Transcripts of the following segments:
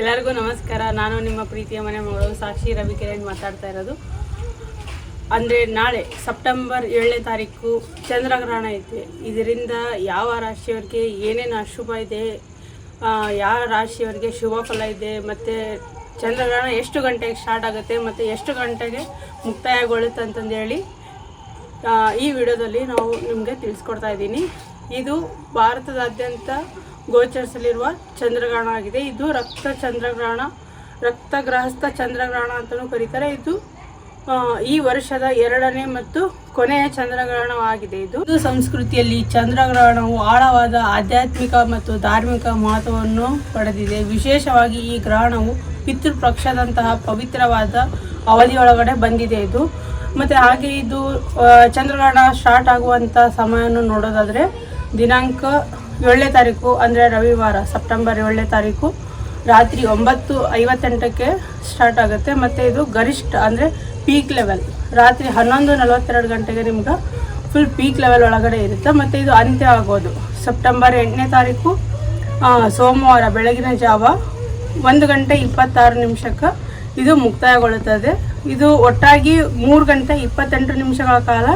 ಎಲ್ಲರಿಗೂ ನಮಸ್ಕಾರ. ನಾನು ನಿಮ್ಮ ಪ್ರೀತಿಯ ಮನೆ ಮಗಳು ಸಾಕ್ಷಿ ರವಿಕಿರಣ್ ಮಾತಾಡ್ತಾ ಇರೋದು. ಅಂದರೆ ನಾಳೆ ಸೆಪ್ಟೆಂಬರ್ ಏಳನೇ ತಾರೀಕು ಚಂದ್ರಗ್ರಹಣ ಐತೆ. ಇದರಿಂದ ಯಾವ ರಾಶಿಯವರಿಗೆ ಏನೇನು ಅಶುಭ ಇದೆ ಯಾವ ರಾಶಿಯವರಿಗೆ ಶುಭ ಫಲ ಇದೆ, ಮತ್ತು ಚಂದ್ರಗ್ರಹಣ ಎಷ್ಟು ಗಂಟೆಗೆ ಸ್ಟಾರ್ಟ್ ಆಗುತ್ತೆ, ಮತ್ತು ಎಷ್ಟು ಗಂಟೆಗೆ ಮುಕ್ತಾಯಗೊಳ್ಳುತ್ತೆ ಅಂತಂದೇಳಿ ಈ ವಿಡಿಯೋದಲ್ಲಿ ನಾವು ನಿಮಗೆ ತಿಳಿಸ್ಕೊಡ್ತಾ ಇದ್ದೀನಿ. ಇದು ಭಾರತದಾದ್ಯಂತ ಗೋಚರಿಸಲಿರುವ ಚಂದ್ರಗ್ರಹಣ ಆಗಿದೆ. ಇದು ರಕ್ತ ಚಂದ್ರಗ್ರಹಣ ರಕ್ತಗ್ರಹಸ್ಥ ಚಂದ್ರಗ್ರಹಣ ಅಂತಲೂ ಕರೀತಾರೆ. ಇದು ಈ ವರ್ಷದ ಎರಡನೇ ಮತ್ತು ಕೊನೆಯ ಚಂದ್ರಗ್ರಹಣವಾಗಿದೆ ಇದು. ಹಿಂದೂ ಸಂಸ್ಕೃತಿಯಲ್ಲಿ ಚಂದ್ರಗ್ರಹಣವು ಆಳವಾದ ಆಧ್ಯಾತ್ಮಿಕ ಮತ್ತು ಧಾರ್ಮಿಕ ಮಹತ್ವವನ್ನು ಪಡೆದಿದೆ. ವಿಶೇಷವಾಗಿ ಈ ಗ್ರಹಣವು ಪಿತೃಪಕ್ಷದಂತಹ ಪವಿತ್ರವಾದ ಅವಧಿಯೊಳಗಡೆ ಬಂದಿದೆ ಇದು. ಮತ್ತು ಹಾಗೆ ಇದು ಚಂದ್ರಗ್ರಹಣ ಸ್ಟಾರ್ಟ್ ಆಗುವಂಥ ಸಮಯವನ್ನು ನೋಡೋದಾದರೆ ದಿನಾಂಕ ಏಳನೇ ತಾರೀಕು ಅಂದರೆ ರವಿವಾರ, ಸೆಪ್ಟೆಂಬರ್ ಏಳನೇ ತಾರೀಕು ರಾತ್ರಿ ಒಂಬತ್ತು ಐವತ್ತೆಂಟಕ್ಕೆ ಸ್ಟಾರ್ಟ್ ಆಗುತ್ತೆ. ಮತ್ತು ಇದು ಗರಿಷ್ಠ ಅಂದರೆ ಪೀಕ್ ಲೆವೆಲ್ ರಾತ್ರಿ ಹನ್ನೊಂದು ನಲವತ್ತೆರಡು ಗಂಟೆಗೆ ನಿಮ್ಗೆ ಫುಲ್ ಪೀಕ್ ಲೆವೆಲ್ ಒಳಗಡೆ ಇರುತ್ತೆ. ಮತ್ತು ಇದು ಅಂತ್ಯ ಆಗೋದು. ಸೆಪ್ಟೆಂಬರ್ ಎಂಟನೇ ತಾರೀಕು ಸೋಮವಾರ ಬೆಳಗಿನ ಜಾವ ಒಂದು ಗಂಟೆ ಇಪ್ಪತ್ತಾರು ನಿಮಿಷಕ್ಕೆ ಇದು ಮುಕ್ತಾಯಗೊಳ್ಳುತ್ತದೆ. ಇದು ಒಟ್ಟಾಗಿ ಮೂರು ಗಂಟೆ ಇಪ್ಪತ್ತೆಂಟು ನಿಮಿಷಗಳ ಕಾಲ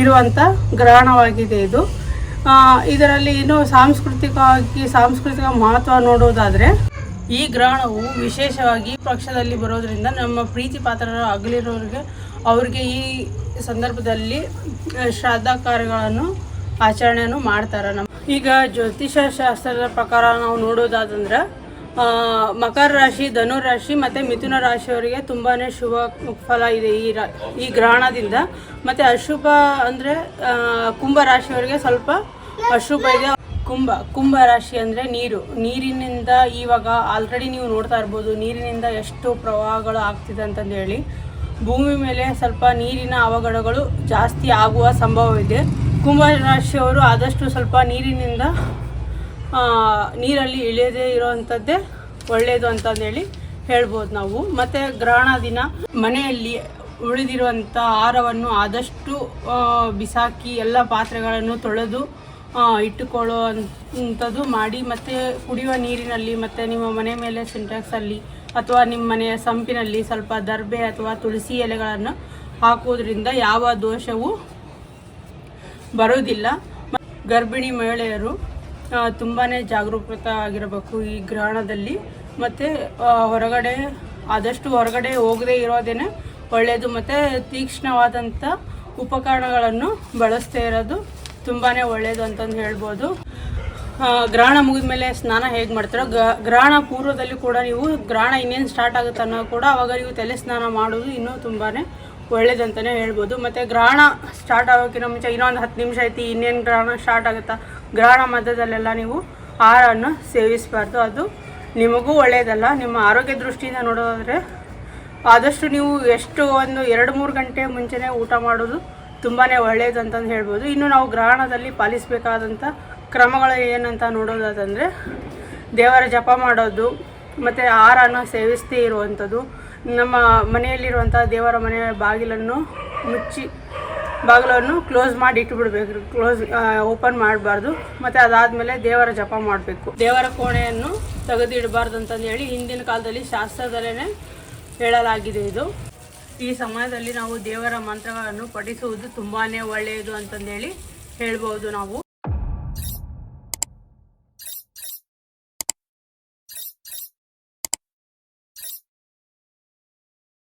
ಇರುವಂಥ ಗ್ರಹಣವಾಗಿದೆ ಇದು. ಇದರಲ್ಲಿ ಇನ್ನು ಸಾಂಸ್ಕೃತಿಕವಾಗಿ ಸಾಂಸ್ಕೃತಿಕ ಮಹತ್ವ ನೋಡೋದಾದರೆ ಈ ಗ್ರಹಣವು ವಿಶೇಷವಾಗಿ ಪಕ್ಷದಲ್ಲಿ ಬರೋದ್ರಿಂದ ನಮ್ಮ ಪ್ರೀತಿ ಪಾತ್ರರು ಆಗಲಿರೋರಿಗೆ ಅವ್ರಿಗೆ ಈ ಸಂದರ್ಭದಲ್ಲಿ ಶ್ರಾದ್ದ ಕಾರ್ಯಗಳನ್ನು ಆಚರಣೆಯನ್ನು ಮಾಡ್ತಾರೆ ನಮ್ಮ ಈಗ ಜ್ಯೋತಿಷ ಶಾಸ್ತ್ರದ ಪ್ರಕಾರ ನಾವು ನೋಡೋದಾದಂದ್ರೆ ಮಕರ ರಾಶಿ ಧನು ರಾಶಿ ಮತ್ತು ಮಿಥುನ ರಾಶಿಯವರಿಗೆ ತುಂಬಾ ಶುಭ ಫಲ ಇದೆ ಈ ರಾ, ಈ ಗ್ರಹಣದಿಂದ. ಮತ್ತು ಅಶುಭ ಅಂದರೆ ಕುಂಭ ರಾಶಿಯವರಿಗೆ ಸ್ವಲ್ಪ ಅಶುಭ ಇದೆ. ಕುಂಭ ಕುಂಭ ರಾಶಿ ಅಂದರೆ ನೀರು. ನೀರಿನಿಂದ ಇವಾಗ ಆಲ್ರೆಡಿ ನೀವು ನೋಡ್ತಾ ಇರ್ಬೋದು, ನೀರಿನಿಂದ ಎಷ್ಟು ಪ್ರವಾಹಗಳು ಆಗ್ತಿದೆ ಅಂತಂದು ಹೇಳಿ. ಭೂಮಿ ಮೇಲೆ ಸ್ವಲ್ಪ ನೀರಿನ ಅವಘಡಗಳು ಜಾಸ್ತಿ ಆಗುವ ಸಂಭವ ಇದೆ ಕುಂಭ ರಾಶಿಯವರು ಆದಷ್ಟು ಸ್ವಲ್ಪ ನೀರಿನಿಂದ ನೀರಲ್ಲಿ ಇಳಿಯದೇ ಇರೋವಂಥದ್ದೇ ಒಳ್ಳೆಯದು ಅಂತಂದೇಳಿ ಹೇಳ್ಬೋದು ನಾವು. ಮತ್ತು ಗ್ರಹಣ ದಿನ, ಮನೆಯಲ್ಲಿ ಉಳಿದಿರುವಂಥ ಆಹಾರವನ್ನು ಆದಷ್ಟು ಬಿಸಾಕಿ ಎಲ್ಲ ಪಾತ್ರೆಗಳನ್ನು ತೊಳೆದು ಇಟ್ಟುಕೊಳ್ಳುವಂಥದ್ದು ಮಾಡಿ, ಮತ್ತು ಕುಡಿಯುವ ನೀರಿನಲ್ಲಿ, ಮತ್ತು ನಿಮ್ಮ ಮನೆ ಮೇಲೆ ಸಿಂಟ್ಯಾಕ್ಸಲ್ಲಿ ಅಥವಾ ನಿಮ್ಮ ಮನೆಯ ಸಂಪಿನಲ್ಲಿ ಸ್ವಲ್ಪ ದರ್ಬೆ ಅಥವಾ ತುಳಸಿ ಎಲೆಗಳನ್ನು ಹಾಕೋದ್ರಿಂದ ಯಾವ ದೋಷವೂ ಬರೋದಿಲ್ಲ ಗರ್ಭಿಣಿ ಮಹಿಳೆಯರು ತುಂಬಾ ಜಾಗರೂಕತೆ ಆಗಿರಬೇಕು ಈ ಗ್ರಹಣದಲ್ಲಿ ಮತ್ತು ಹೊರಗಡೆ, ಆದಷ್ಟು ಹೊರಗಡೆ ಹೋಗದೇ ಇರೋದೇನೆ ಒಳ್ಳೆಯದು ಮತ್ತು ತೀಕ್ಷ್ಣವಾದಂಥ ಉಪಕರಣಗಳನ್ನು ಬಳಸ್ತಾ ಇರೋದು ತುಂಬಾ ಒಳ್ಳೆಯದು ಅಂತಂದು ಹೇಳ್ಬೋದು. ಗ್ರಹಣ ಮುಗಿದ ಮೇಲೆ ಸ್ನಾನ ಹೇಗೆ ಮಾಡ್ತಾರೋ ಗ್ರಹಣ ಪೂರ್ವದಲ್ಲಿ ಕೂಡ ನೀವು ಗ್ರಹಣ ಇನ್ನೇನು ಸ್ಟಾರ್ಟ್ ಆಗುತ್ತೆ ಅನ್ನೋ ಕೂಡ ಅವಾಗ ನೀವು ತಲೆ ಸ್ನಾನ ಮಾಡೋದು ಇನ್ನೂ ತುಂಬಾ ಒಳ್ಳೇದಂತಲೇ ಹೇಳ್ಬೋದು. ಮತ್ತು ಗ್ರಹಣ ಸ್ಟಾರ್ಟ್ ಆಗೋಕ್ಕಿಂತ ಮುಂಚೆ ಇನ್ನೊಂದು ಹತ್ತು ನಿಮಿಷ ಐತಿ, ಇನ್ನೇನು ಗ್ರಹಣ ಸ್ಟಾರ್ಟ್ ಆಗುತ್ತಾ, ಗ್ರಹಣ ಮಧ್ಯದಲ್ಲೆಲ್ಲ ನೀವು ಆಹಾರವನ್ನು ಸೇವಿಸಬಾರ್ದು. ಅದು ನಿಮಗೂ ಒಳ್ಳೆಯದಲ್ಲ ನಿಮ್ಮ ಆರೋಗ್ಯ ದೃಷ್ಟಿಯಿಂದ ನೋಡೋದಾದರೆ ಆದಷ್ಟು ನೀವು ಎಷ್ಟು ಒಂದು ಎರಡು ಮೂರು ಗಂಟೆ ಮುಂಚೆನೇ ಊಟ ಮಾಡೋದು ತುಂಬಾ ಒಳ್ಳೆಯದು ಅಂತಂದು ಹೇಳ್ಬೋದು. ಇನ್ನು ನಾವು ಗ್ರಹಣದಲ್ಲಿ ಪಾಲಿಸಬೇಕಾದಂಥ ಕ್ರಮಗಳು ಏನಂತ ನೋಡೋದಾದಂದರೆ ದೇವರ ಜಪ ಮಾಡೋದು, ಮತ್ತು ಆಹಾರನ ಸೇವಿಸದೇ ಇರುವಂಥದ್ದು, ನಮ್ಮ ಮನೆಯಲ್ಲಿರುವಂಥ ದೇವರ ಮನೆಯ ಬಾಗಿಲನ್ನು ಮುಚ್ಚಿ ಬಾಗಿಲನ್ನು ಕ್ಲೋಸ್ ಮಾಡಿ ಇಟ್ಟುಬಿಡ್ಬೇಕು. ಕ್ಲೋಸ್ ಓಪನ್ ಮಾಡಬಾರ್ದು. ಮತ್ತು ಅದಾದಮೇಲೆ ದೇವರ ಜಪ ಮಾಡಬೇಕು. ದೇವರ ಕೋಣೆಯನ್ನು ತೆಗೆದಿಡಬಾರ್ದು ಅಂತಂದು ಹೇಳಿ ಹಿಂದಿನ ಕಾಲದಲ್ಲಿ ಶಾಸ್ತ್ರದಲ್ಲೇ ಹೇಳಲಾಗಿದೆ ಇದು. ಈ ಸಮಯದಲ್ಲಿ ನಾವು ದೇವರ ಮಂತ್ರಗಳನ್ನು ಪಠಿಸುವುದು ತುಂಬಾ ಒಳ್ಳೆಯದು ಅಂತಂದೇಳಿ ಹೇಳ್ಬೋದು ನಾವು.